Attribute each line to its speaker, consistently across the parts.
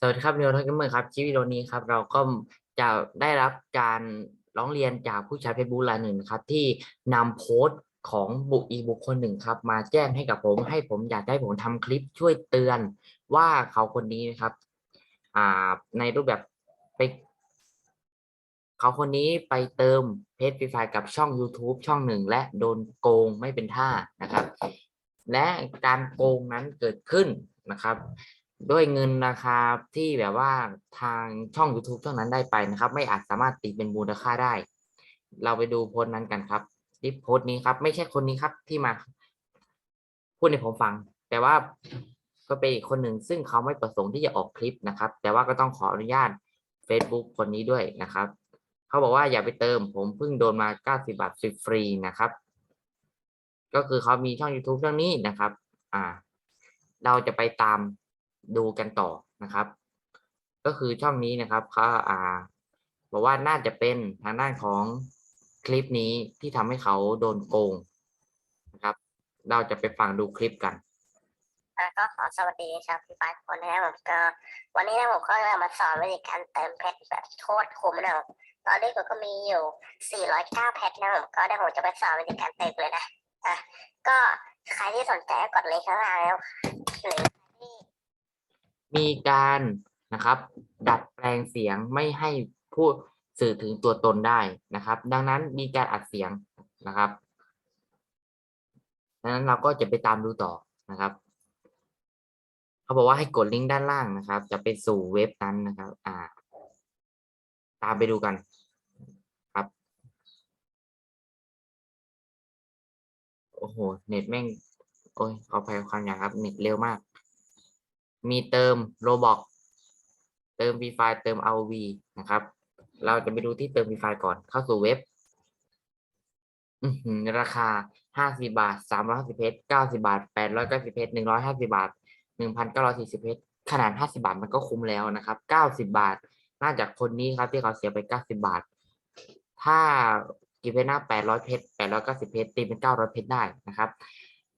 Speaker 1: สวัสดีครับนิวทักเกอร์ครับคลิปวิดีโอนี้ครับเราก็จะได้รับการร้องเรียนจากผู้ใช้เฟซบุ๊กรายหนึ่งนะครับที่นำโพสต์ของบุคอีบุคคลหนึ่งครับ มาแจ้งให้กับผมให้ผมอยากได้ผมทำคลิปช่วยเตือนว่าเขาคนนี้นะครับอ่าในรูปแบบไปเขาคนนี้ไปเติมเพจฟรีไฟกับช่อง YouTube ช่องหนึ่งและโดนโกงไม่เป็นท่านะครับ และการโกงนั้นเกิดขึ้นนะครับ ด้วยเงินราคาที่แบบว่าทางช่อง YouTube ช่องนั้นได้ไปนะครับ ไม่อาจสามารถตีเป็นมูลค่าได้ เราไปดูโพสต์นั้นกันครับที่โพสต์นี้ครับ ไม่ใช่คนนี้ครับที่มาพูดให้ผมฟัง แต่ว่าก็เป็นอีกคนหนึ่งซึ่งเขาไม่ประสงค์ที่จะออกคลิปนะครับ แต่ว่าก็ต้องขออนุญาต Facebook คนนี้ด้วยนะครับ เขาบอกว่าอย่าไปเติม ผมเพิ่งโดนมา90บาทฟรีๆนะครับ ก็คือเขามีช่อง YouTube ช่องนี้นะครับ อ่า เราจะไปตาม ดูกันต่อนะครับ ก็คือช่องนี้นะครับเขาอ่าบอกว่าน่าจะเป็นทางด้านของคลิปนี้ที่ทำให้เขาโดนโกงนะครับ เราจะไปฟังดูคลิปกัน
Speaker 2: ก็ขอสวัสดีชาวพี่ปายคนนะครับผมก็วันนี้นะผมก็จะมาสอนวิธีการเติมเพชรแบบโคตรคุ้มนะตอนนี้ผมก็มีอยู่ 409เพชรนะผมก็ได้ผมจะไปสอนวิธีการเติมเลยนะอะก็ใครที่สนใจก็กดเลยข้างล่างแล้วหรือ
Speaker 1: มีการนะครับ ดัดแปลงเสียงไม่ให้พูดสื่อถึงตัวตนได้นะครับ ดังนั้นมีการอัดเสียงนะครับดังนั้นเราก็จะไปตามดูต่อนะครับเขาบอกว่าให้กดลิงก์ด้านล่างนะครับ จะไปสู่เว็บนั้นนะครับ อ่า ตามไปดูกันครับ โอ้โห เน็ตแม่ง โอ้ยขออภัยความอย่างครับ เน็ตเร็วมาก มีเติมโรบอกเติม v ีไฟเติม RV นะครับ เราจะไปดูที่เติม v ีไฟก่อนเข้าสู่เว็บราคาห้าสิบาทสามร้อยห้าสิบเพชรเก้าสิบาทแปดร้อยเก้าสิบเพชรหนึ่งร้อยห้าสิบาทหนึ่งพันเก้าร้อยสี่สิบเพชรขนาดห้าสิบาทมันก็คุ้มแล้วนะครับเก้าสิบาท น่าจากคนนี้ครับที่เขาเสียไปเก้าสิบาท ถ้ากิฟเพชรหน้าแปดร้อยเพชรแปดร้อยเก้าสิบเพชรตีเป็นเก้าร้อยเพชรได้นะครับ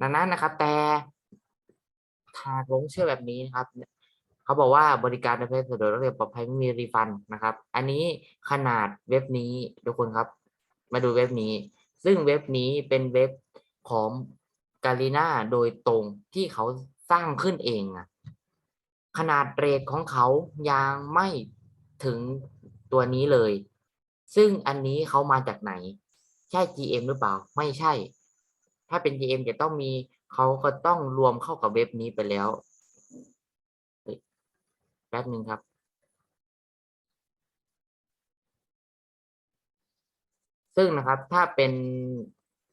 Speaker 1: ดังนั้นนะครับ แต่ ทางลงเชื่อแบบนี้นะครับเขาบอกว่าบริการในเพจสะดวกรวดเร็วปลอดภัยไม่มีรีฟันนะครับ อันนี้ขนาดเว็บนี้ทุกคนครับ มาดูเว็บนี้ ซึ่งเว็บนี้เป็นเว็บของกาลิน่าโดยตรงที่เขาสร้างขึ้นเองอะขนาดเรทของเขายังไม่ถึงตัวนี้เลย ซึ่งอันนี้เขามาจากไหน ใช่ GM หรือเปล่า ไม่ใช่ ถ้าเป็น GM จะต้องมี เขาก็ต้องรวมเข้ากับเว็บนี้ไปแล้วแป๊บหนึ่งครับซึ่งนะครับถ้าเป็น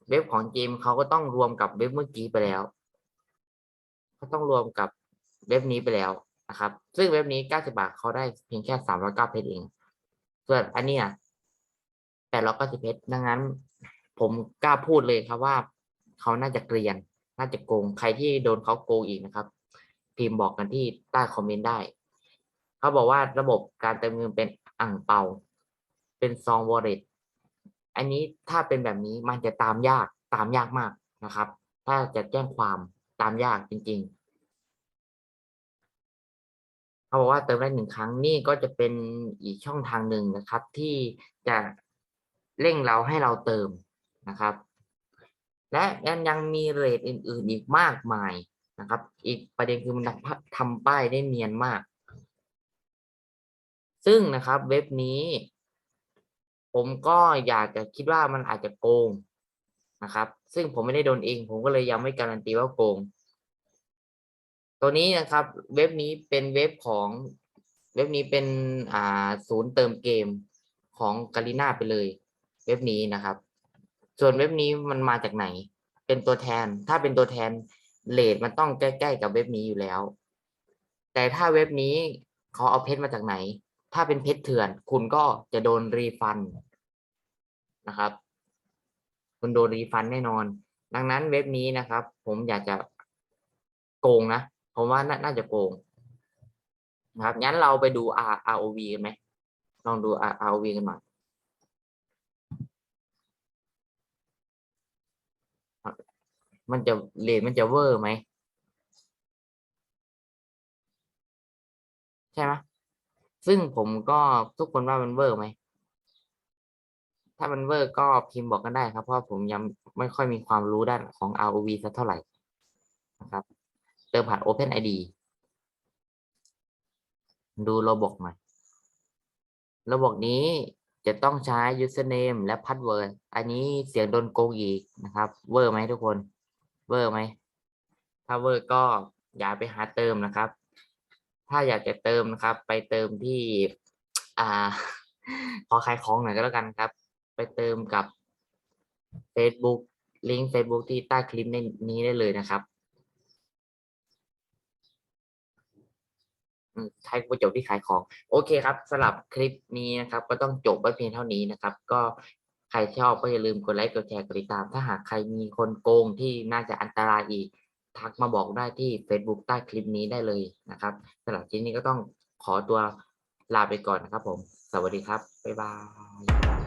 Speaker 1: เว็บของ GM เขาก็ต้องรวมกับเว็บเมื่อกี้ไปแล้วเขาต้องรวมกับเว็บนี้ไปแล้วนะครับ ซึ่งเว็บนี้ 90 บาทเขาได้เพียงแค่ 309 เพชรเอง ส่วนอันนี้ย890เพชรดังนั้น ผมกล้าพูดเลยครับว่าเขาน่าจะเกรียน น่าจะโกงใครที่โดนเขาโกงอีกนะครับ พิมพ์บอกกันที่ใต้คอมเมนต์ได้เขาบอกว่าระบบการเติมเงินเป็นอ่างเปาเป็นซองวอลเล็ตอันนี้ถ้าเป็นแบบนี้มันจะตามยากตามยากมากนะครับ ถ้าจะแจ้งความตามยากจริง ๆ เขาบอกว่าเติมได้หนึ่งครั้งนี่ก็จะเป็นอีกช่องทางหนึ่งนะครับ ที่จะเร่งเราให้เราเติมนะครับ และยังยังมีเรทอื่น ๆ อีกมากมายนะครับ อีกประเด็นคือมันทำป้ายได้เนียนมาก ซึ่งนะครับเว็บนี้ ผมก็อยากจะคิดว่ามันอาจจะโกงนะครับ ซึ่งผมไม่ได้โดนเอง ผมก็เลยยังไม่การันตีว่าโกง ตัวนี้นะครับ เว็บนี้เป็นเว็บของเว็บนี้เป็นอ่าศูนย์เติมเกมของกาลิน่าไปเลย เว็บนี้นะครับ ส่วนเว็บนี้มันมาจากไหน เป็นตัวแทน ถ้าเป็นตัวแทนเลทมันต้องใกล้ๆกับเว็บนี้อยู่แล้ว แต่ถ้าเว็บนี้เขาเอาเพชรมาจากไหน ถ้าเป็นเพชรเถื่อน คุณก็จะโดนรีฟันนะครับ คุณโดนรีฟันแน่นอน ดังนั้นเว็บนี้นะครับ ผมอยากจะโกงนะ ผมว่านาน่าจะโกงนะครับงั้นเราไปดู R ROV กันไหมลองดู R ROV กันหน่อย มันจะเลทมันจะเวอร์ไหมใช่ไหมซึ่งผมก็ทุกคนว่ามันเวอร์ไหมถ้ามันเวอร์ก็พิมพ์บอกกันได้ครับ เพราะผมยังไม่ค่อยมีความรู้ด้านของ ROV สักเท่าไหร่นะครับ เติมผ่าน OpenID ดูระบบหน่อยระบบนี้จะต้องใช้ username และ password อันนี้เสียงโดนโกงอีกนะครับ เวอร์ไหมทุกคน เวอร์ไหมถ้าเวอร์ก็อย่าไปหาเติมนะครับ ถ้าอยากจะเติมนะครับ ไปเติมที่อ่าขอขายของหน่อยก็แล้วกันครับ ไปเติมกับ Facebook ลิงก์ Facebook ที่ใต้คลิปนี้ได้เลยนะครับอืมให้กูจบที่ขายของ โอเคครับสำหรับคลิปนี้นะครับ ก็ต้องจบไว้เพียงเท่านี้นะครับ ก็ ใครชอบก็อย่าลืมกดไลค์กดแชร์กดติดตาม ถ้าหากใครมีคนโกงที่น่าจะอันตรายอีก ทักมาบอกได้ที่ Facebook ใต้คลิปนี้ได้เลยนะครับสำหรับคลิปนี้ก็ต้องขอตัวลาไปก่อนนะครับผม สวัสดีครับ บ๊ายบาย